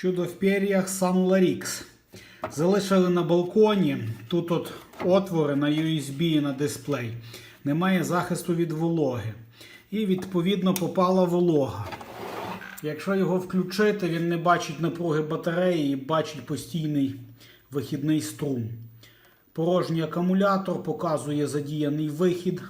Чудо в пер'ях Sunlarix. Залишили на балконі. Тут от отвори на USB і на дисплей. Немає захисту від вологи. І відповідно попала волога. Якщо його включити, він не бачить напруги батареї і бачить постійний вихідний струм. Порожній акумулятор показує задіяний вихід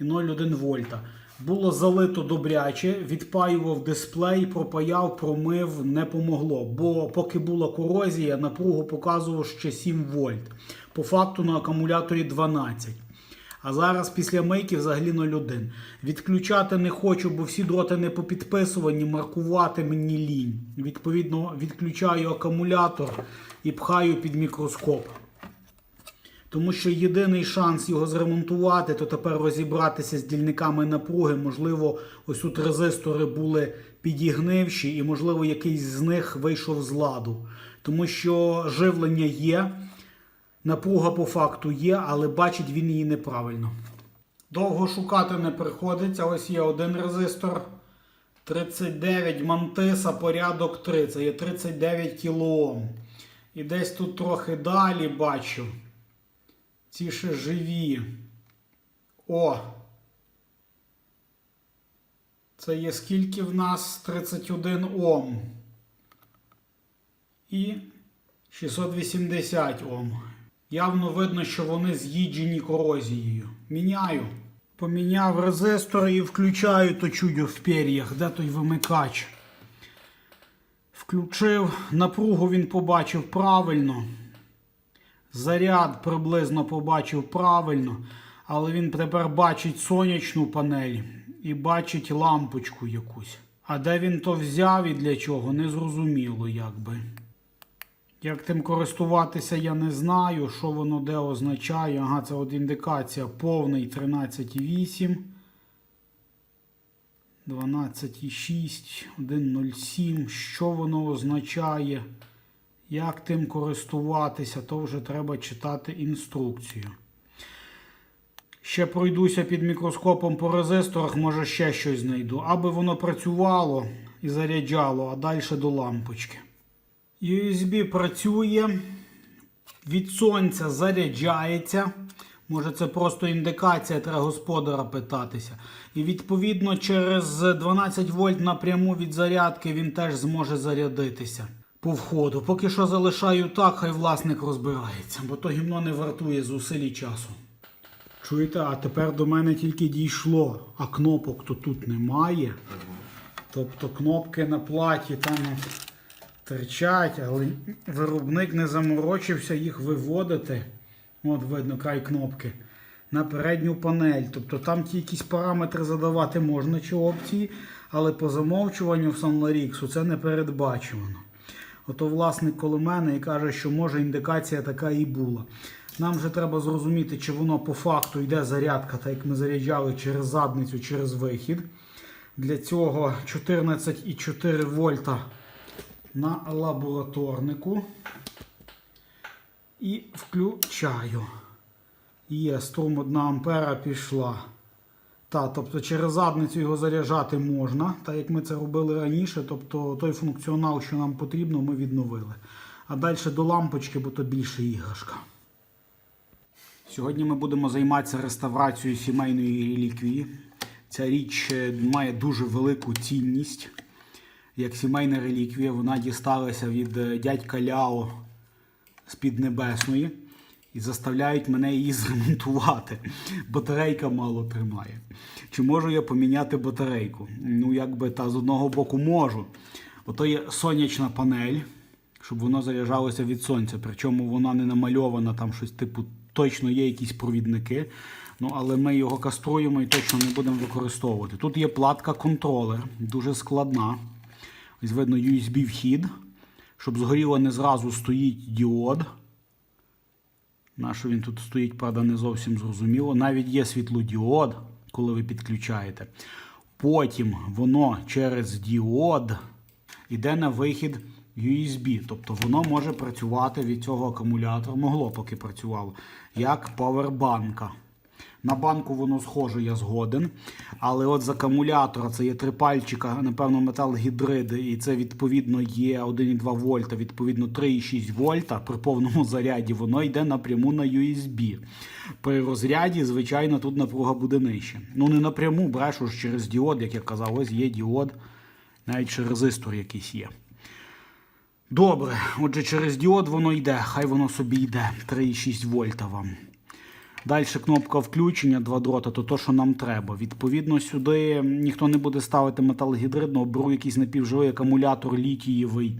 і 0,1 вольта. Було залито добряче, відпаював дисплей, пропаяв, промив, не помогло. Бо поки була корозія, напругу показував ще 7 вольт. По факту на акумуляторі 12. А зараз після мийки взагалі 0,1. Відключати не хочу, бо всі дроти не попідписувані, маркувати мені лінь. Відповідно, відключаю акумулятор і пхаю під мікроскоп. Тому що єдиний шанс його зремонтувати, то тепер розібратися з дільниками напруги. Можливо, ось тут резистори були підігнивші, і, можливо, якийсь з них вийшов з ладу. Тому що живлення є, напруга по факту є, але бачить він її неправильно. Довго шукати не приходиться. Ось є один резистор. 39 мантиса, порядок 3. Це є 39 кОм. І десь тут трохи далі бачу. Ці ще живі. О! Це є скільки в нас 31 Ом. І 680 Ом. Явно видно, що вони з'їджені корозією. Міняю. Поміняв резистор і включаю то чудо в пер'ях. Де той вимикач? Включив. Напругу він побачив правильно. Заряд приблизно побачив правильно, але він тепер бачить сонячну панель і бачить лампочку якусь. А де він то взяв і для чого, не зрозуміло якби. Як тим користуватися, я не знаю, що воно де означає. Ага, це от індикація повний 13,8. 12,6, 1,07. Що воно означає? Як тим користуватися, то вже треба читати інструкцію. Ще пройдуся під мікроскопом по резисторах, може ще щось знайду. Аби воно працювало і заряджало, а далі до лампочки. USB працює, від сонця заряджається. Може, це просто індикація, треба господара питатися. І відповідно через 12 вольт напряму від зарядки він теж зможе зарядитися по входу. Поки що залишаю так, хай власник розбирається, бо то гімно не вартує зусиль і часу. Чуєте, а тепер до мене тільки дійшло, а кнопок то тут немає. Тобто кнопки на платі там терчать, але виробник не заморочився їх виводити. От видно край кнопки. На передню панель. Тобто там ті якісь параметри задавати можна чи опції, але по замовчуванню в Sunlarix це не передбачено. Ото власник коло мене і каже, що може індикація така і була. Нам вже треба зрозуміти, чи воно по факту йде зарядка, так як ми заряджали через задницю, через вихід. Для цього 14,4 вольта на лабораторнику. І включаю. Є, струм 1 ампера пішла. Та, тобто через задницю його заряджати можна, так як ми це робили раніше. Тобто той функціонал, що нам потрібно, ми відновили. А далі до лампочки, бо то більше іграшка. Сьогодні ми будемо займатися реставрацією сімейної реліквії. Ця річ е, має дуже велику цінність. Як сімейна реліквія, вона дісталася від е, дядька Ляо з Піднебесної і заставляють мене її зремонтувати. Батарейка мало тримає. Чи можу я поміняти батарейку? Ну, якби та з одного боку можу. Ото є сонячна панель, щоб воно заряджалося від сонця. Причому вона не намальована, там щось типу, точно є якісь провідники. Ну, але ми його каструємо і точно не будемо використовувати. Тут є платка контролер, дуже складна. Ось видно USB-вхід. Щоб згоріло не зразу стоїть діод. На що він тут стоїть, правда, не зовсім зрозуміло. Навіть є світлодіод, коли ви підключаєте. Потім воно через діод йде на вихід USB. Тобто воно може працювати від цього акумулятора, могло поки працювало, як павербанка. На банку воно схоже, я згоден. Але от з акумулятора це є три пальчика, напевно, металгідриди, і це відповідно є 1,2 вольта, відповідно 3,6 вольта. При повному заряді воно йде напряму на USB. При розряді, звичайно, тут напруга буде нижче. Ну не напряму, брешу ж через діод, як я казав, ось є діод, навіть ще резистор якийсь є. Добре, отже, через діод воно йде, хай воно собі йде. 3,6 вольта вам. Далі кнопка включення, два дрота, то то, що нам треба. Відповідно, сюди ніхто не буде ставити металогідридного, беру якийсь напівживий акумулятор літієвий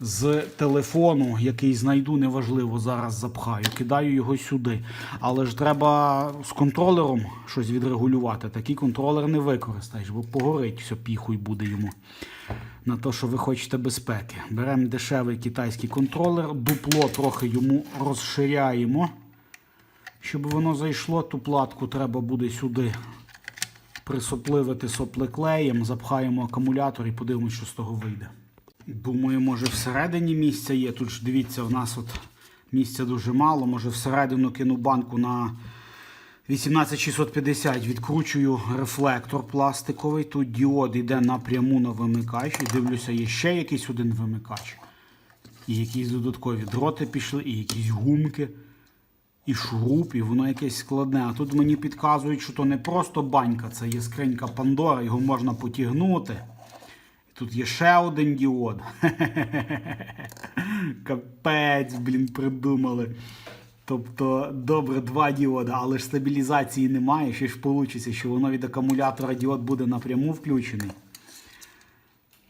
з телефону, який знайду, неважливо, зараз запхаю. Кидаю його сюди. Але ж треба з контролером щось відрегулювати. Такий контролер не використаєш, бо погорить, все піхуй буде йому. На те, що ви хочете безпеки. Беремо дешевий китайський контролер, дупло трохи йому розширяємо. Щоб воно зайшло, ту платку треба буде сюди присопливити соплеклеєм, запхаємо акумулятор і подивимося, що з того вийде. Думаю, може всередині місця є. Тут ж дивіться, в нас от місця дуже мало. Може всередину кину банку на 18650. Відкручую рефлектор пластиковий. Тут діод йде напряму на вимикач. І дивлюся, є ще якийсь один вимикач. І якісь додаткові дроти пішли, і якісь гумки і шуруп, і воно якесь складне. А тут мені підказують, що то не просто банька, це є скринька Пандора, його можна потягнути. Тут є ще один діод. Капець, блін, придумали. Тобто, добре, два діода, але ж стабілізації немає. Ще ж вийде, що воно від акумулятора діод буде напряму включений.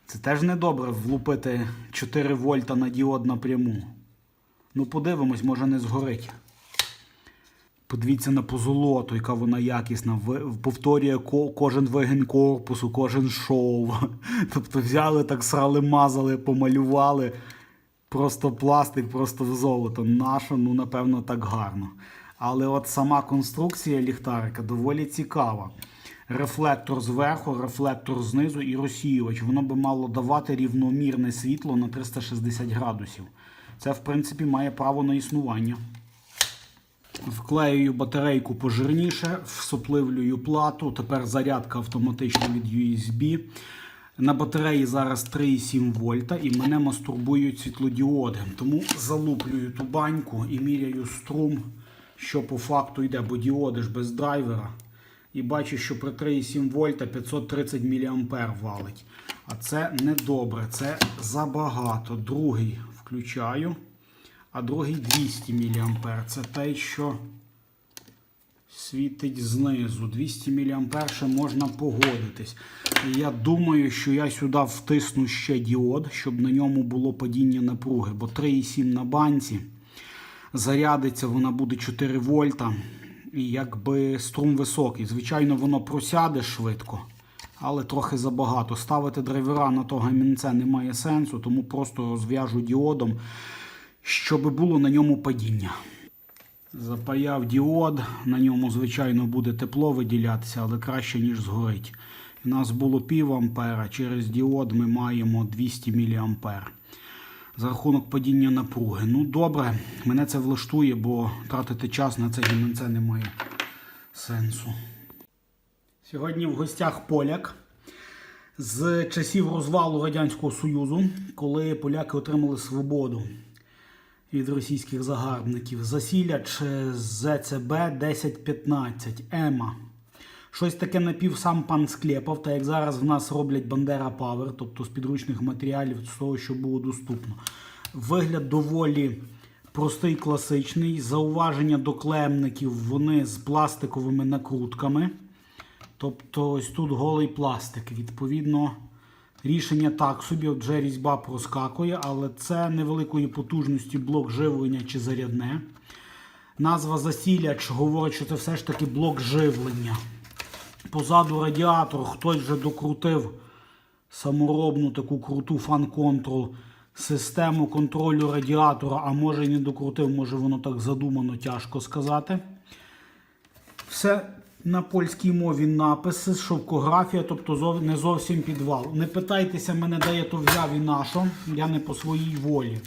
Це теж недобре влупити 4 вольта на діод напряму. Ну, подивимось, може не згорить. Подивіться на позолоту, яка вона якісна. Повторює ко- кожен вигін корпусу, кожен шов. Тобто взяли, так срали, мазали, помалювали. Просто пластик, просто в золото. Нащо, ну, напевно, так гарно. Але от сама конструкція ліхтарика доволі цікава. Рефлектор зверху, рефлектор знизу і розсіювач. Воно би мало давати рівномірне світло на 360 градусів. Це, в принципі, має право на існування. Вклеюю батарейку пожирніше, всопливлюю плату. Тепер зарядка автоматична від USB. На батареї зараз 3,7 вольта і мене мастурбують світлодіоди. Тому залуплюю ту баньку і міряю струм, що по факту йде, бо діоди ж без драйвера. І бачу, що при 3,7 вольта 530 мА валить. А це не добре, це забагато. Другий включаю а другий 200 мА. Це те, що світить знизу. 200 мА ще можна погодитись. Я думаю, що я сюди втисну ще діод, щоб на ньому було падіння напруги. Бо 3,7 на банці. Зарядиться, вона буде 4 вольта. І якби струм високий. Звичайно, воно просяде швидко. Але трохи забагато. Ставити драйвера на то гамінце немає сенсу, тому просто розв'яжу діодом щоб було на ньому падіння. Запаяв діод, на ньому, звичайно, буде тепло виділятися, але краще, ніж згорить. У нас було пів ампера, через діод ми маємо 200 мА. За рахунок падіння напруги. Ну, добре, мене це влаштує, бо тратити час на це гімнце немає сенсу. Сьогодні в гостях поляк. З часів розвалу Радянського Союзу, коли поляки отримали свободу від російських загарбників. Засіляч ЗЦБ 1015 ЕМА. Щось таке напів сам пан склепав, та як зараз в нас роблять Бандера Павер, тобто з підручних матеріалів з того, що було доступно. Вигляд доволі простий, класичний. Зауваження до клемників вони з пластиковими накрутками. Тобто ось тут голий пластик. Відповідно, рішення так собі, вже різьба проскакує, але це невеликої потужності блок живлення чи зарядне. Назва засіляч говорить, що це все ж таки блок живлення. Позаду радіатор хтось вже докрутив саморобну таку круту фан-контрол систему контролю радіатора, а може і не докрутив, може воно так задумано, тяжко сказати. Все на польській мові написи, шовкографія, тобто зов- не зовсім підвал. Не питайтеся мене, де я то взяв і на що, я не по своїй волі.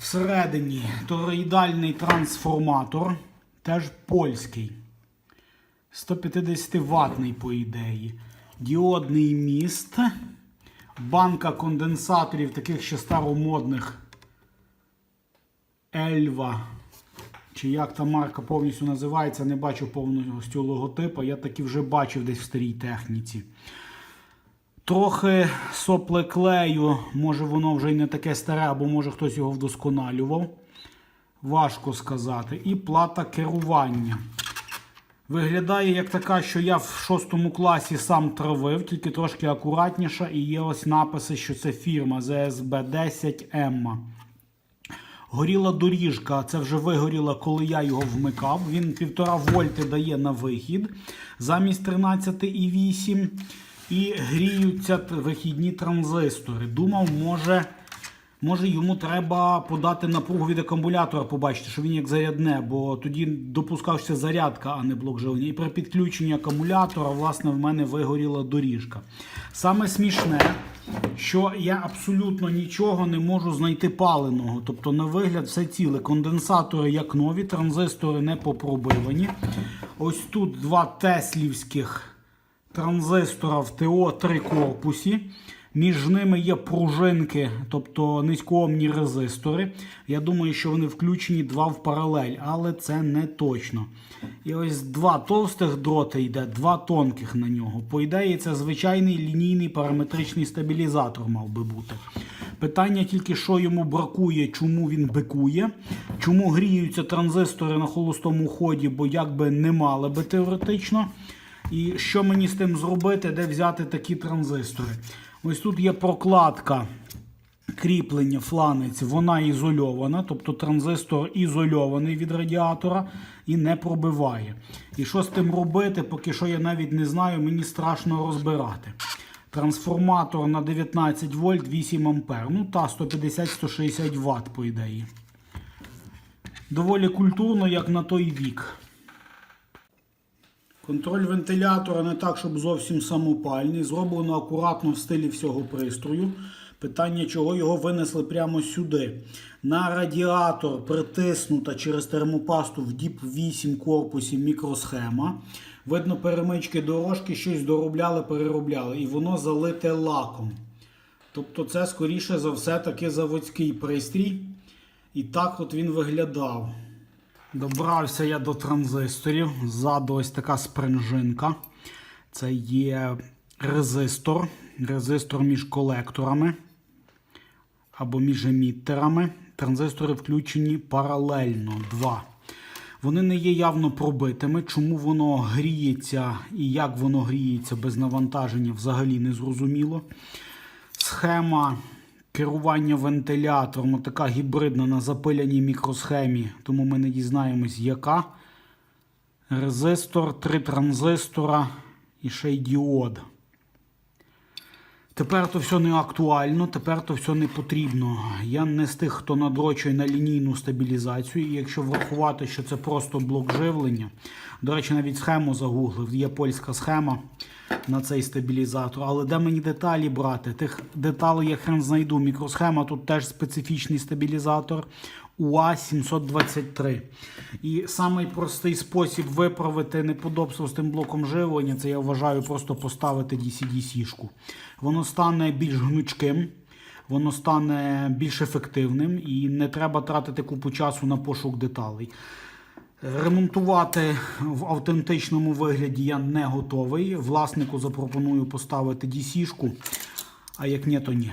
Всередині тороїдальний трансформатор, теж польський. 150 ватний, по ідеї. Діодний міст. Банка конденсаторів, таких ще старомодних. Ельва. Чи як та марка повністю називається, не бачу повністю логотипа. Я таки вже бачив десь в старій техніці. Трохи соплеклею, може воно вже й не таке старе, або може хтось його вдосконалював. Важко сказати. І плата керування. Виглядає як така, що я в шостому класі сам травив, тільки трошки акуратніша. І є ось написи, що це фірма ЗСБ 10 Емма. Горіла доріжка, це вже вигоріла, коли я його вмикав. Він 1,5 вольти дає на вихід замість 13,8. І гріються вихідні транзистори. Думав, може, може йому треба подати напругу від акумулятора, побачити, що він як зарядне, бо тоді допускався зарядка, а не блок живлення. І при підключенні акумулятора, власне, в мене вигоріла доріжка. Саме смішне, що я абсолютно нічого не можу знайти паленого. Тобто, на вигляд, все ціле. Конденсатори як нові, транзистори не попробивані. Ось тут два теслівських транзистора в ТО-3 корпусі. Між ними є пружинки, тобто низькоомні резистори. Я думаю, що вони включені два в паралель, але це не точно. І ось два товстих дроти йде, два тонких на нього. По ідеї, це звичайний лінійний параметричний стабілізатор мав би бути. Питання тільки, що йому бракує, чому він бикує, чому гріються транзистори на холостому ході, бо якби не мали би теоретично. І що мені з тим зробити, де взяти такі транзистори? Ось тут є прокладка кріплення фланець, вона ізольована, тобто транзистор ізольований від радіатора і не пробиває. І що з тим робити, поки що я навіть не знаю, мені страшно розбирати. Трансформатор на 19 вольт 8 ампер. Ну та 150-160 Вт, по ідеї. Доволі культурно, як на той вік. Контроль вентилятора не так, щоб зовсім самопальний. Зроблено акуратно в стилі всього пристрою. Питання, чого його винесли прямо сюди. На радіатор притиснута через термопасту в діп 8 корпусі мікросхема. Видно, перемички дорожки щось доробляли, переробляли. І воно залите лаком. Тобто, це, скоріше за все, таки заводський пристрій. І так от він виглядав. Добрався я до транзисторів. Ззаду ось така спринжинка. Це є резистор. Резистор між колекторами або між еміттерами. Транзистори включені паралельно. Два. Вони не є явно пробитими. Чому воно гріється і як воно гріється без навантаження, взагалі не зрозуміло. Схема керування вентилятором така гібридна на запиляній мікросхемі, тому ми не дізнаємось, яка. Резистор, три транзистора і ще й діод. Тепер то все не актуально, тепер то все не потрібно. Я не з тих, хто надрочує на лінійну стабілізацію. І якщо врахувати, що це просто блок живлення. До речі, навіть схему загуглив. Є польська схема на цей стабілізатор. Але де мені деталі брати? Тих деталей я хрен знайду. Мікросхема тут теж специфічний стабілізатор. УА-723. І самий простий спосіб виправити неподобство з тим блоком живлення, це я вважаю просто поставити DC-DC-шку. Воно стане більш гнучким, воно стане більш ефективним і не треба тратити купу часу на пошук деталей. Ремонтувати в автентичному вигляді я не готовий. Власнику запропоную поставити DC-шку, а як ні, то ні.